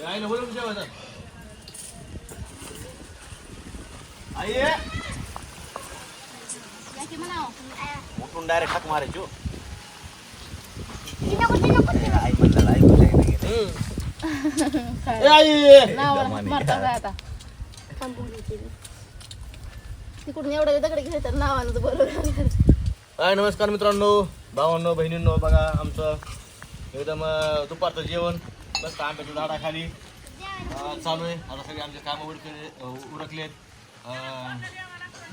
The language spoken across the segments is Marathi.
आईला बोलून जेवायचं आई या. की म्हणावं. उठून डायरेक्ट हाक मारायची हो. आई म्हणलं आई म्हणलं ए, आई नावाला मारता काय आता. तिकडून एवढं दगड घ्यायचं नावानं बरोबर हाय नमस्कार मित्रांनो भावांनो बहिणींनो बघा आमचं एकदम अं, दुपारचं जेवण. मस्त आंब्याच्या झाडाखाली. चालू आहे. आता सगळे आमचे कामं उडकले उरकलेत. अं,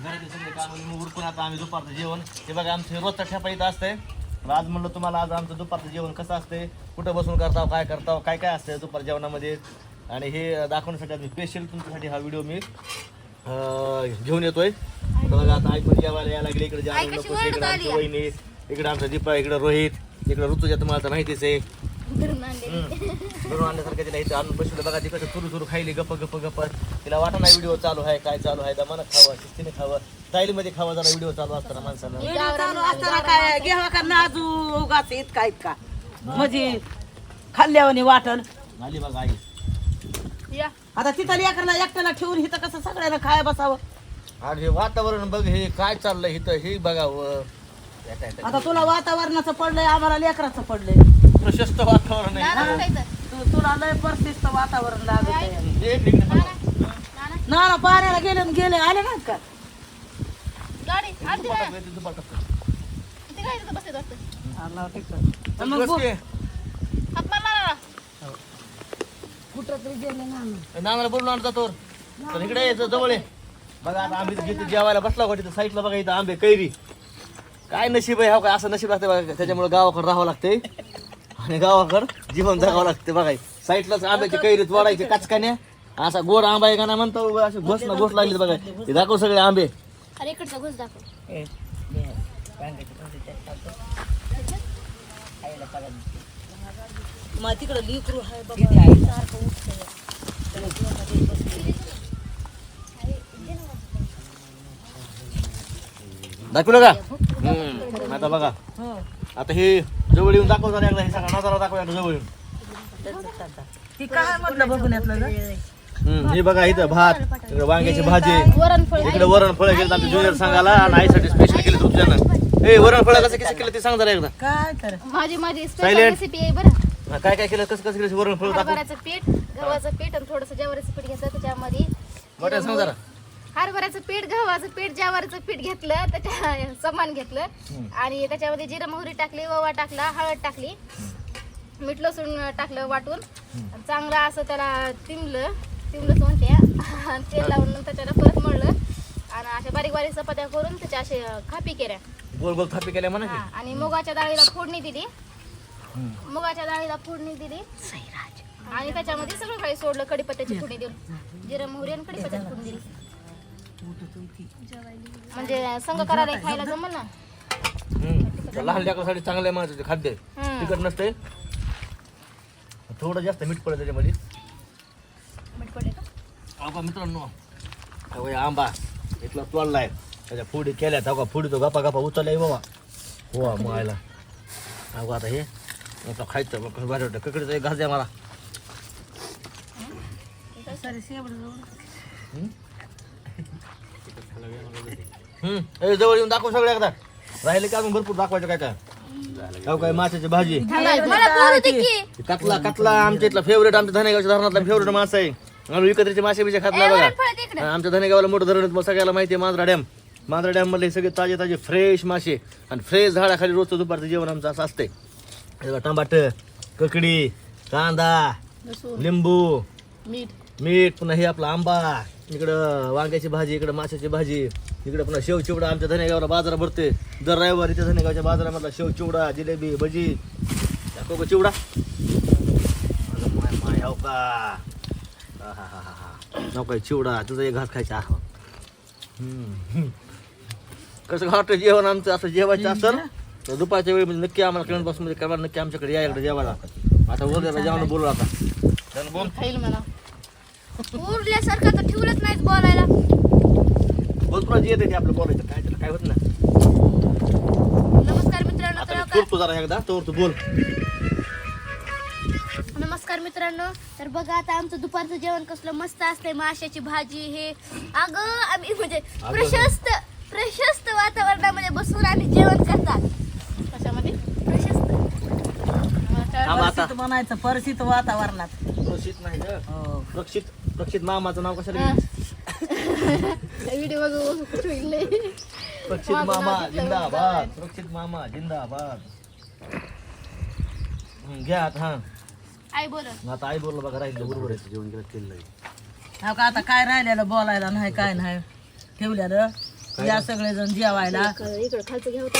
घराचे सगळे कामं उरकून आता आम्ही दुपारचं जेवण. हे बघा आमचं रोजचा ठेपा इथं असतंय. आज म्हणलं तुम्हाला आज आमचं दुपारचं जेवण कसं असते कुठं बसून करताव काय करताव काय काय असतं दुपार जेवणामध्ये? आणि हे दाखवण्यासाठी आम्ही स्पेशल तुमच्यासाठी हा व्हिडिओ मी घेऊन येतोय. बघा आता पण जेवायला यायला लागले. इकडे आई जाणं कशी नको इकडे आमची? वहिनी इकडे आमचा दीपा इकडे रोहित इकडे ऋतुजा तुम्हाला माहितीच आहे. घरून आणल्यासारखं तिला इथं आणून बसलं बघा ती कसं चुरू चुरू खायली. गप्प गप्प गप्प. तिला वाटा नाही व्हिडिओ चालू आहे काय चालू आहे. दमानं खावं शिस्तीने खावं. स्टाईलमध्ये खावं जरा व्हिडिओ चालू असताना माणसानं. असताना काय घ्यावा का नाजू उगाच इतका इतका. म्हणजे खाल्ल्यावानी वाटण. आली बघा आई. आता तिथं लेकरला एकट्याला ठेवून इथं कसं सगळ्यांना खाय बसावं? हे वातावरण बघ हे काय चाललंय इथं? हे बघावं. आता तुला वातावरणाचं पडलंय आम्हाला लेकराचं पडलंय. प्रशस्त वातावरण आहे. तु- तुला लय परशिस्त वातावरण लागत ये बघा. ना ना पाण्याला गेले गेले आले का गाडी ना. येते. किती काय तिथं बसलेत वाटतं. आला तिकडं. मग बस बोल. की. हात मार नानाला. कुठं तरी गेले ना नानाला बोलून आणता तोर तर इकडे यायचं जवळ आहे बघा आता आम्ही जिथे जेवायला बसला का तिथं साईडला बघा इथं आंबे कैरी काय नशीब आहे हो काय असं नशीब लागतं बघा त्याच्यामुळे गावाकडे राहावं लागते आणि गावाकडं जीवन जगावं लागते बघा. साईडलाच आंब्याची कैरी तोडायचे काचकान्या असा गोड आंबा आहे का ना म्हणतो उगा अशी घोष ना घोष लागली बघा. हे दाखव सगळे आंबे. अरे इकडचा घुस दाखव. मग तिकडं लिकरू आहे. बाबा सारखं उठतंय. दाखवलं का? आता बघा. हो. आता हे जवळ येऊन दाखव जरा एकदा हे सगळा नजारा दाखव एकदा जवळ येऊन. ती काय म्हटलं बघून यातलं ग? हम्म, हे बघा इथं भात इकडे वांग्याची भाजी वरण फळ. इकडे वरण फळं केलं आमच्या ज्युनियर सांगायला आणि आईसाठी स्पेशल केलं तुमच्यानं. ए वरण फळं कसं कसं केलं ते सांग जरा एकदा. काय तर? माझी माझी स्पेशल Silent. रेसिपी आहे बरं. हा, काय काय केलं? कसं कसं केलं? वरण फळं दाखव. हरभऱ्याचं पीठ गव्हाचं पीठ आणि थोडंसं ज्वारीचं पीठ घेतलं त्याच्यामध्ये. मोठ्या सांग जरा. हरभऱ्याचं पीठ गव्हाचं पीठ ज्वारीचं पीठ घेतलं त्याच्या समान घेतलं. आणि त्याच्यामध्ये जिरं मोहरी टाकली ओवा टाकला हळद टाकली मीठ लसूण टाकलं वाटून. चांगलं असं त्याला तिमलं तिमलं आणि तेल लावून त्याच्याला परत मळलं. आणि अशा बारीक बारीक चपात्या करून त्याच्या असे खापी केल्या. गोल गोल थापी केल्या म्हणा हा, आणि मुगाच्या डाळीला फोडणी दिली. मुगाच्या डाळीला फोडणी दिली. आणि त्याच्यामध्ये सगळं काही सोडलं कडीपत्त्याची फोडणी देऊन. जिरं मोहरी आणि कडीपत्त्याची फोडणी दिली. म्हणजे संघ करायला खायला जमल ना? हम्म. लहान लेकरासाठी चांगलं आहे माझं ते खाद्य. हम्म. तिखट नसते थोडं जास्त मीठ पडेल त्याच्यामध्ये. मीठ पडले का? मित्रांनो? अहो हे आंबा इथला तोडलाय त्याच्या फोडी केल्या अहो फोडी तो गप्पा गप्पा उचललाय बाबा. हो मायला. अहो आता हे आता खायचं बघ कसं भारी वाटतं ककडीचा एक घास द्या मला. हम्म ए, जवळ येऊन दाखव सगळं एकदा. राहिले की अजून भरपूर दाखवायचं काय काय? अहो काय माशाची भाजी. मला बोलू दे की. कतला कतला आमच्या इथला फेवरेट आमच्या धनेगावच्या धरणातला फेवरेट मासा आहे. आम्ही विकत्रीचे मासे बिसे खात नाही बघा. फळ आमच्या धनेगावला मोठं धरण आहे, मग सगळ्याला माहिती आहे मांजरा डॅम. मांजरा डॅम मधले सगळे ताजे ताजे फ्रेश मासे. आणि फ्रेश झाडाखाली रोजचं दुपारचं जेवण आमचं असं असतंय. हे बघा, टमाट ककडी कांदा लिंबू. मीठ. मीठ पुन्हा हे आपला आंबा इकडं वांग्याची भाजी इकडं माशाची भाजी इकडं पुन्हा शेव चिवडा आमच्या धनेगावला बाजारा भरते दर रविवारी त्या धनेगावच्या बाजारामधला शेव चिवडा जिलेबी भजी. दाखव का चिवडा. अगं माय माय हो का आहाहाहा. नको काय चिवडा तुझा एक घास खायचा. कसं वाटतं जेवण आमचं? असं जेवायचं असेल तर दुपारच्या वेळी म्हणजे नक्की आम्हाला कमेंट बॉक्समध्ये कळवा नक्की आमच्याकडे या इकडे जेवायला. आता उद्या जेवण बोलू आता. बोल खाईल म्हणा. उरल्यासारखं तर ठेवलंच नाहीच बोलायला. बोल तुला जे येते ते आपलं बोलायचं. काय त्याला काय होत ना नमस्कार मित्रांनो आता तर मी बोलतो जरा एकदा तर तू बोल. नमस्कार मित्रांनो तर बघा आता आमचं दुपारचं जेवण कसलं मस्त असतंय. माशाची भाजी हे. अगं आम्ही म्हणजे प्रशस्त प्रशस्त वातावरणामध्ये बसून आम्ही जेवण करतात. कशामध्ये? प्रशस्त. थांब आता. परसित म्हणायचं परसित वातावरणात. प्रक्षित नाही ग. हो. प्रक्षित प्रक्षित मामाचं नाव कशाला घेतलं? व्हिडिओ बघू ठेवले प्रक्षित माझं नाव मामा घेतलं जिंदाबाद. प्रक्षित मामा जिंदाबाद. हं, घ्या आता हा. आई बोल आता आई बोललं बघा राहिलं बरोबर आहे. जेवण केलं केलं हो का आता काय राहिलेलं बोलायला? नाही काय नाही. ठेवलेलं. या सगळेजण जेवायला. इकडं खालचं घ्या होतं.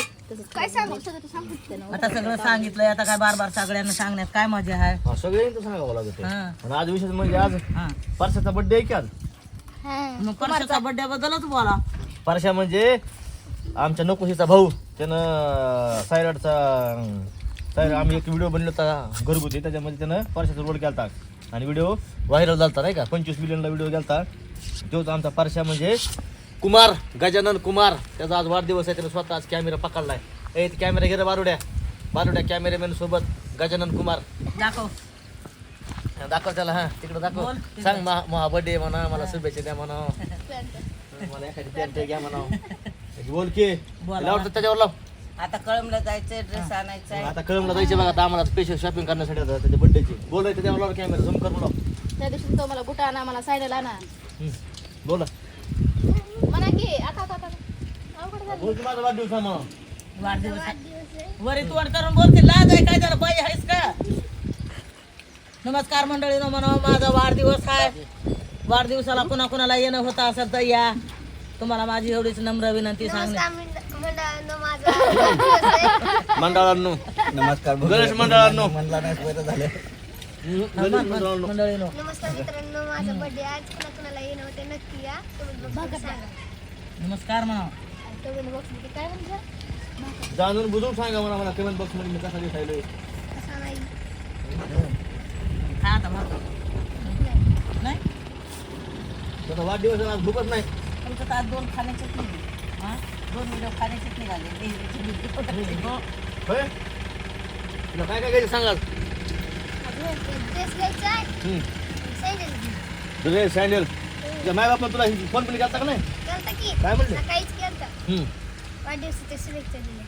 काय सांगू सगळं तू सांगू त्यानं आता सगळं सांगितलंय आता काय बार बार सगळ्यांना सांगण्यात काय मजा आहे? हा सगळे तर सांगावं लागत हा. आणि आज विशेष म्हणजे आज हा. परशाचा बर्थडे आहे की आज? मग परशाचा बड्डे बद्दलच बोला. परशा म्हणजे आमच्या नकोशीचा भाऊ. त्यानं सायराडचा सायरा आम्ही एक व्हिडिओ बनवला होता घरगुती. त्याच्यामध्ये त्यानं परशाचा रोड केला आणि व्हिडिओ व्हायरल झालता नाही का? पंचवीस मिलियनला व्हिडिओ गेलता. तोच आमचा परशा म्हणजे कुमार गजानन कुमार. त्याचा आज वाढदिवस आहे त्यानं स्वतः आज कॅमेरा पकडलाय. ए ते कॅमेरा घे रे बारुड्या. बारुड्या कॅमेरामॅन सोबत गजानन कुमार. दाखव. हा, दाखव त्याला हा तिकडे दाखव. बोल. सांग मा मा बर्थडे म्हणा मला शुभेच्छा द्या म्हणा. मला एखादी पॅन्ट घ्या म्हणा. बोल की. बोला. त्याच्यावर लाव. आता कळमला जायचंय ड्रेस आणायचा आता कळमला जायचे बघा आता आम्हाला स्पेशल शॉपिंग करण्यासाठी आता त्याच्या बर्थडेची बोल रे त्याच्यावर कॅमेरा झूम कर बोला त्या दिवशी तो मला बुटा आणा मला सायडला आणा. बोला. म्हणा की आता आता आता. अवघड झालं. बोल की माझा वाढदिवस आहे म्हणा वाढदिवस वाढदिवस आहे. वरी तोंड करून बोलते लाज आहे काय त्याला बाई आहेस का? नमस्कार मंडळीनो म्हणा माझा वाढदिवस आहे. वाढदिवसाला कुणा कुणाला येणं होतं असेल तर या. तुम्हाला माझी एवढीच नम्र विनंती सांगणे. नमस्कार मंड- मंडळांनो माझा वाढदिवस आहे. मंडळांनो. नमस्कार गणेश मंडळांनो. म्हणला नाही बरं झालं. हम्म, गणेश मंडळांनो मंडळीनो. नमस्कार मित्रांनो माझा बर्थडे आज कुणा कुणाला येणं होते नक्की या. सांगा. नमस्कार म्हणा कमेंट काय म्हणतात जाणून बुजून सांगा मला मला कमेंट बॉक्समध्ये मी कसा दिसायलोय. कसा नाही. खा आता भाकर. नाही? त्याचा वाढदिवस आहे, आज भूकच नाही. तुमचं तर आज दोन खाण्याचेच नाही हा? दोन व्हिडिओ खाण्याचेच निघाले नेहमीचे video. होय? तुला काय काय घ्यायचं सांगा ड्रेस घ्यायचा आहे. हम्म. सैंडल ड्रेस सँडल तुझ्या माय बापा तुला फोन पण केलता का नाही? की. काय म्हणले? सकाळीच केलता. हम्म. वाढदिवसाच्या शुभेच्छा दिल्या.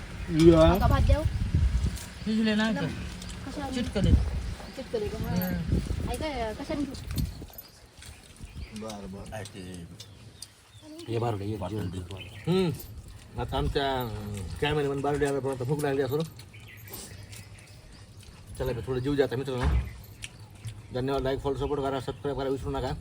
या. का भात द्याव शिजले नाही का कशा चिटकले. चिटकली का? हा. आई काय कशाने घेऊ? हम्म. आता आमच्या कॅमेरामॅन बारडे आल्यापर्यंत भूक लागली असो चला थोडं जीव जाता मित्रांनो. धन्यवाद लाईक फॉलो सपोर्ट करा सबस्क्राईब करा विसरू नका.